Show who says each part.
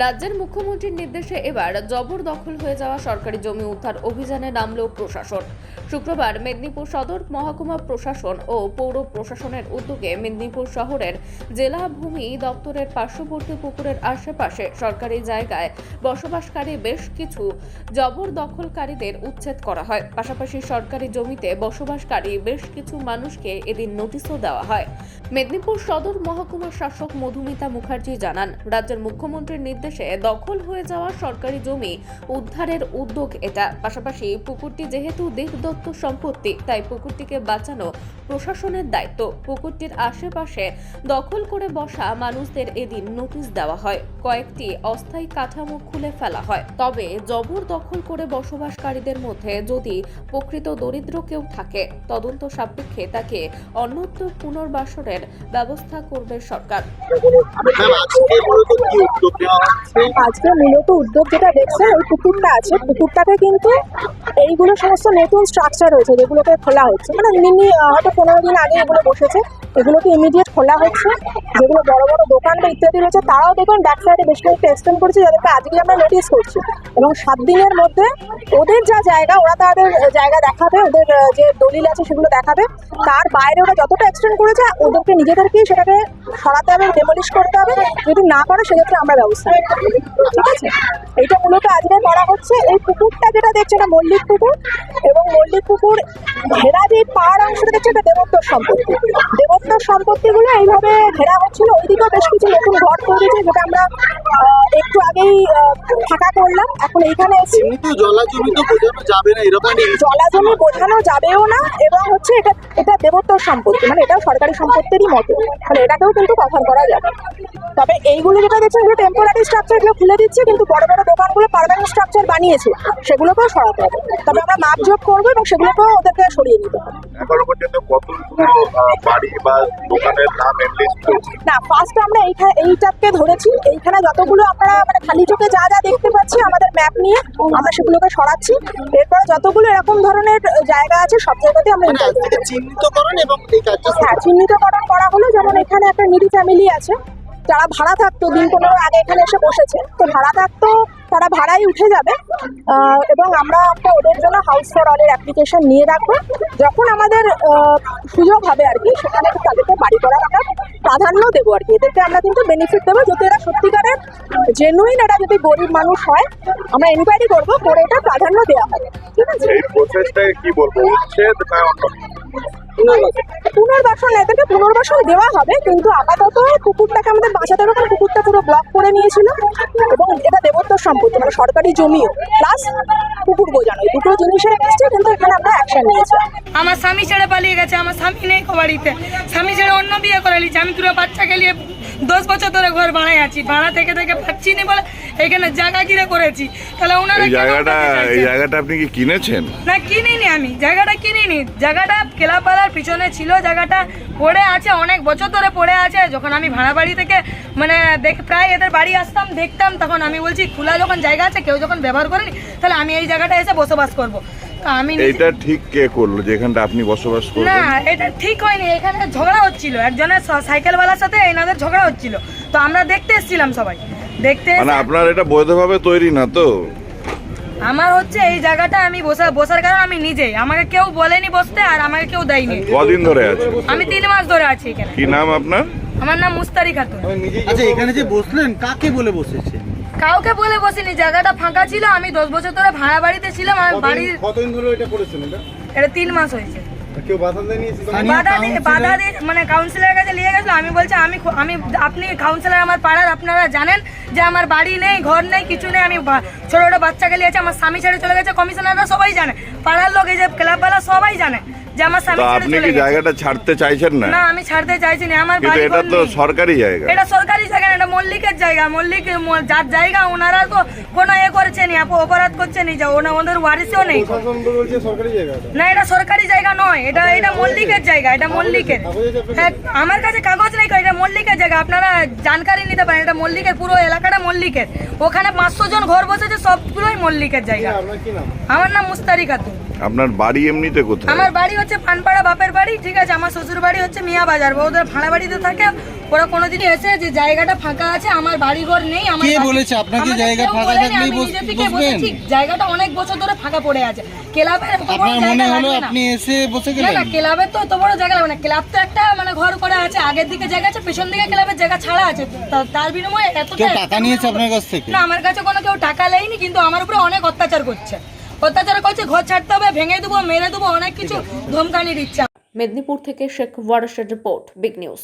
Speaker 1: রাজ্যের মুখ্যমন্ত্রীর নির্দেশে এবার জবর দখল হয়ে যাওয়া সরকারি জমি উদ্ধার অভিযানে নামল প্রশাসন। শুক্রবার মেদিনীপুর সদর মহকুমা প্রশাসন ও পৌর প্রশাসনের উদ্যোগে মেদিনীপুর শহরের জেলা ভূমি দপ্তরের পার্শ্ববর্তী পুকুরের আশেপাশে সরকারি জায়গায় বসবাসকারী বেশ কিছু জবরদখলকারীদের উচ্ছেদ করা হয়। পাশাপাশি সরকারি জমিতে বসবাসকারী বেশ কিছু মানুষকে এদিন নোটিশও দেওয়া হয়। মেদিনীপুর সদর মহকুমা শাসক মধুমিতা মুখার্জি জানান, রাজ্যের মুখ্যমন্ত্রীর নির্দেশে দখল হয়ে যাওয়া সরকারি জমি উদ্ধারের উদ্যোগ এটা। পাশাপাশি পুকুরটি যেহেতু দেহদত্ত সম্পত্তি, তাই পুকুরটিকে বাঁচানো প্রশাসনের দায়িত্ব। পুকুরটির আশেপাশে দখল করে বসা মানুষদের এদিন নোটিশ দেওয়া হয়। কয়েকটি অস্থায়ী কাঠামো খুলে ফেলা হয়। তবে জবর দখল করে বসবাসকারীদের মধ্যে যদি প্রকৃত দরিদ্র কেউ থাকে, তদন্ত সাপেক্ষে তাকে অন্যত্র পুনর্বাসনের ব্যবস্থা করবে সরকার।
Speaker 2: আজকে মূলত উদ্যোগ
Speaker 3: যেটা দেখছেন, ওই পুকুরটা আছে। পুকুরটাকে কিন্তু এইগুলো সমস্ত নতুন হয়েছে যেগুলোকে খোলা হচ্ছে। মানে মিনি হয়তো পনেরো দিন আগে এগুলো বসেছে। এগুলোকে ইমিডিয়েট খোলা হচ্ছে। যেগুলো বড় বড় দোকান বা ইত্যাদি রয়েছে, তারাও দেখুন ব্যাক সাইডে বেশ কয়েকটা এক্সটেন্ড করেছে, যাদেরকে আজকে আমরা নোটিস করছি। এবং সাত দিনের মধ্যে ওদের যা জায়গা, ওরা তাদের জায়গা দেখাবে, ওদের যে দলিল আছে সেগুলো দেখাবে। তার বাইরে ওরা যতটা এক্সটেন্ড করেছে, ওদেরকে নিজেদেরকেই সেটাকে সরাতে হবে ডেমলিশ করতে হবে। যদি না করে, সেক্ষেত্রে আমরা ব্যবস্থা। ঠিক আছে? এইটা মূলত আজকে করা হচ্ছে। এই পুকুরটা যেটা দেখছে এটা মল্লিক পুকুর। এবং মল্লিক পুকুর ঘেরা যে পাহাড় অংশটা দেখছে এটা দেবোত্তর সম্পত্তি। দেবোত্তর সম্পত্তিগুলো এইভাবে ঘেরা হচ্ছিল। ওইদিকেও বেশ কিছু নতুন ঘর তৈরি যেটা আমরা একটু আগেই ফাঁকা করলাম এখন এইখানে এসেছি
Speaker 2: কিন্তু জলা জমি তো বোঝানো যাবে না এরকম
Speaker 3: জলা জমি বোঝানো যাবেও না এবং হচ্ছে এটা এটা দেবোত্তর সম্পত্তি মানে এটাও সরকারি সম্পত্তিরই মতো মানে এটাকেও কিন্তু কভার করা যাবে। তবে এইগুলো যেটা দেখছেন যে টেম্পোরারি স্ট্রাকচার এগুলো খুলে দিচ্ছে কিন্তু বড় বড় দোকানগুলো পারমানেন্ট স্ট্রাকচার বানিয়েছে সেগুলোকেও সরাতে হবে। তবে আমরা মাপজোক করব এবং সেগুলোকেও ওদেরকে সরিয়ে নিতে হবে।
Speaker 4: এখনও পর্যন্ত কতগুলো বাড়ি বা দোকানের নাম এনলিস্ট
Speaker 3: না ফার্স্ট আমরা এইখানে এইটাকে ধরেছি এইখানে যতগুলো আমরা মানে খালি চোখে যা যা দেখতে পাচ্ছি আমাদের ম্যাপ নিয়ে আমরা সেগুলোকে সরাচ্ছি। এরপরে যতগুলো এরকম ধরনের জায়গা আছে সব জায়গাতে আমরা
Speaker 2: মানে চিহ্নিতকরণ এবং
Speaker 3: হ্যাঁ চিহ্নিতকরণ করা হলো। যেমন এখানে একটা নিডি ফ্যামিলি আছে। যারা ভাড়া থাকতো দিন পনেরো আগে এখানে এসে বসেছে। তো ভাড়া থাকতো তারা ভাড়াই উঠে যাবে। এবং আমরা একটা ওদের জন্য হাউস ফর অলের অ্যাপ্লিকেশন নিয়ে রাখব। যখন আমাদের সুযোগ হবে আর কি সেখানে তাদেরকে বাড়ি করার আমরা প্রাধান্য দেবো আর কি। এদেরকে আমরা কিন্তু বেনিফিট দেবো যদি এরা সত্যিকারের জেনুইন এরা যদি গরিব মানুষ হয় আমরা এনকোয়ারি করব করে এটা প্রাধান্য দেওয়া হবে। ঠিক আছে?
Speaker 4: এই প্রসেসটাকে কি বলব উচ্ছেদ না
Speaker 2: পুনর্বাসন।
Speaker 3: এদেরকে পুনর্বাসন দেওয়া হবে কিন্তু আপাতত কুকুরটাকে আমাদের বাঁচাতে হবে কারণ পুকুরটা পুরো ব্লক করে নিয়েছিল এবং এটা দেবোত্তর সম্পত্তি মানে সরকারি জমিও প্লাস কুকুর বোঝানো দুটো জিনিসের কিন্তু এখানে আমরা অ্যাকশন নিয়েছি
Speaker 5: আমার স্বামী ছেড়ে পালিয়ে গেছে আমার স্বামী নেই কো বাড়িতে। স্বামী ছেড়ে অন্য বিয়ে করে নিয়েছে। আমি দুটো বাচ্চাকে নিয়ে দশ বছর ধরে ঘর ভাড়ায় আছি। ভাড়া থেকে থেকে পাচ্ছি না বলে এখানে জায়গা কিনে করেছি? তাহলে ওনারা
Speaker 4: জায়গাটা এই জায়গাটা আপনি কি কিনেছেন?
Speaker 5: না কিনিনি আমি। জায়গাটা কিনিনি। জায়গাটা কেলাপাড়ার পিছনে ছিল। জায়গাটা পড়ে আছে অনেক বছর ধরে পড়ে আছে। যখন আমি ভাড়া বাড়ি থেকে মানে দেখ প্রায় এদের বাড়ি আসতাম দেখতাম তখন আমি বলছি খোলা যখন জায়গা আছে কেউ যখন ব্যবহার করেনি তাহলে আমি এই জায়গাটা এসে বসবাস করব। আমি নিজে-
Speaker 4: ঠিক কে করল? যেখানটা আপনি বসবাস
Speaker 5: না এটা ঠিক হয়নি। এখানে ঝগড়া হচ্ছিল। একজনের সাইকেলওয়ালার সাথে এনাদের ঝগড়া হচ্ছিল। তো আমরা দেখতে এসেছিলাম সবাই। দেখতে এসে-
Speaker 4: মানে আপনার এটা বৈধভাবে তৈরি না তো?
Speaker 5: আমার হচ্ছে এই জায়গাটা আমি বসা বসার কারণ আমি নিজেই আমাকে কেউ বলেনি বসতে আর আমাকে কেউ দেয়নি।
Speaker 4: কদিন ধরে আছে?
Speaker 5: আমি তিন মাস ধরে আছি এখানে।
Speaker 4: কি নাম আপনার?
Speaker 5: আমার নাম মুস্তারি খাতুন।
Speaker 2: আচ্ছা এখানে যে বসলেন কাকে বলে বসেছে?
Speaker 5: কাউকে বলে বসিনি জায়গাটা ফাঁকা ছিল আমি দশ বছর ধরে ভাড়া বাড়িতে ছিলাম আর বাড়ির
Speaker 6: কতদিন ধরে এটা করেছেন এটা?
Speaker 5: এটা তিন মাস হয়েছে।
Speaker 6: কেউ বাধা দেয়নি
Speaker 5: বাধা দিয়ে বাধা দিয়ে মানে কাউন্সিলরের কাছে নিয়ে গেছিল আমি বলছি আমি আমি আপনি কাউন্সিলর আমার পাড়ার আপনারা জানেন যে আমার বাড়ি নেই ঘর নেই কিছু নেই আমি ছোট ছোট বাচ্চাকে নিয়েছি আমার স্বামী ছেড়ে চলে গেছে কমিশনাররা সবাই জানে পাড়ার লোক এই যে ক্লাবওয়ালা সবাই জানে। যে আমার স্বামী ছেড়ে
Speaker 4: আপনি কি জায়গাটা ছাড়তে চাইছেন না?
Speaker 5: না আমি ছাড়তে চাইছি না আমার
Speaker 4: কিন্তু
Speaker 5: বাড়ি
Speaker 4: এটা তো সরকারি জায়গা।
Speaker 5: এটা সরকারি জায়গা না, এটা মল্লিকের জায়গা। মল্লিক যার জায়গা ওনারা তো কোনো এ করছে নি আপ- অপরাধ করছে নি যে ওনা- ওদের ওয়ারিসও নেই। না এটা সরকারি জায়গা নয় এটা এটা মল্লিকের জায়গা এটা মল্লিকের। হ্যাঁ আমার কাছে কাগজ নেই এটা মল্লিকের জায়গা আপনারা জানকারি নিতে পারেন এটা মল্লিকের পুরো এলাকাটা মল্লিকের। ওখানে পাঁচশো জন ঘর বসেছে সবগুলোই মল্লিকের জায়গা।
Speaker 6: আপনার কি নাম?
Speaker 5: আমার নাম মুস্তারি খাতুন
Speaker 4: আপনার বাড়ি এমনিতে কোথায়?
Speaker 5: আমার বাড়ি হচ্ছে পানপাড়া বাপের বাড়ি ঠিক আছে? আমার শ্বশুর বাড়ি হচ্ছে মিয়া বাজার। ওদের ভাড়া বাড়িতে থাকে। ওরা কোনোদিনই এসে যে জায়গাটা ফাঁকা আছে আমার বাড়ি ঘর নেই আমার
Speaker 7: কে বলেছে? আপনাকে জায়গা ফাঁকা থাকলেই বসবেন?
Speaker 5: জায়গাটা অনেক বছর ধরে ফাঁকা পড়ে আছে। ক্লাবের
Speaker 7: আপনার মনে হলো
Speaker 5: না।
Speaker 7: আপনি এসে বসে গেলেন
Speaker 5: না ক্লাবের তো বড় জায়গা ক্লাব তো একটা মানে ঘর করা আছে আগের দিকে জায়গা আছে পেছন দিকে ক্লাবের জায়গা ছাড়া আছে। তার বিনিময়ে এত
Speaker 7: কেউ টাকা নিয়েছে আপনার কাছ থেকে?
Speaker 5: না আমার কাছে কোনো কেউ টাকা নেয়নি কিন্তু আমার উপরে অনেক অত্যাচার করছে। অত্যাচার করছে ঘর ছাড়তে হবে ভেঙে দেবো মেরে দেবো অনেক কিছু ধমকানি দিচ্ছে।
Speaker 1: মেদিনীপুর থেকে শেখ ওয়ারসের রিপোর্ট বিগ নিউজ।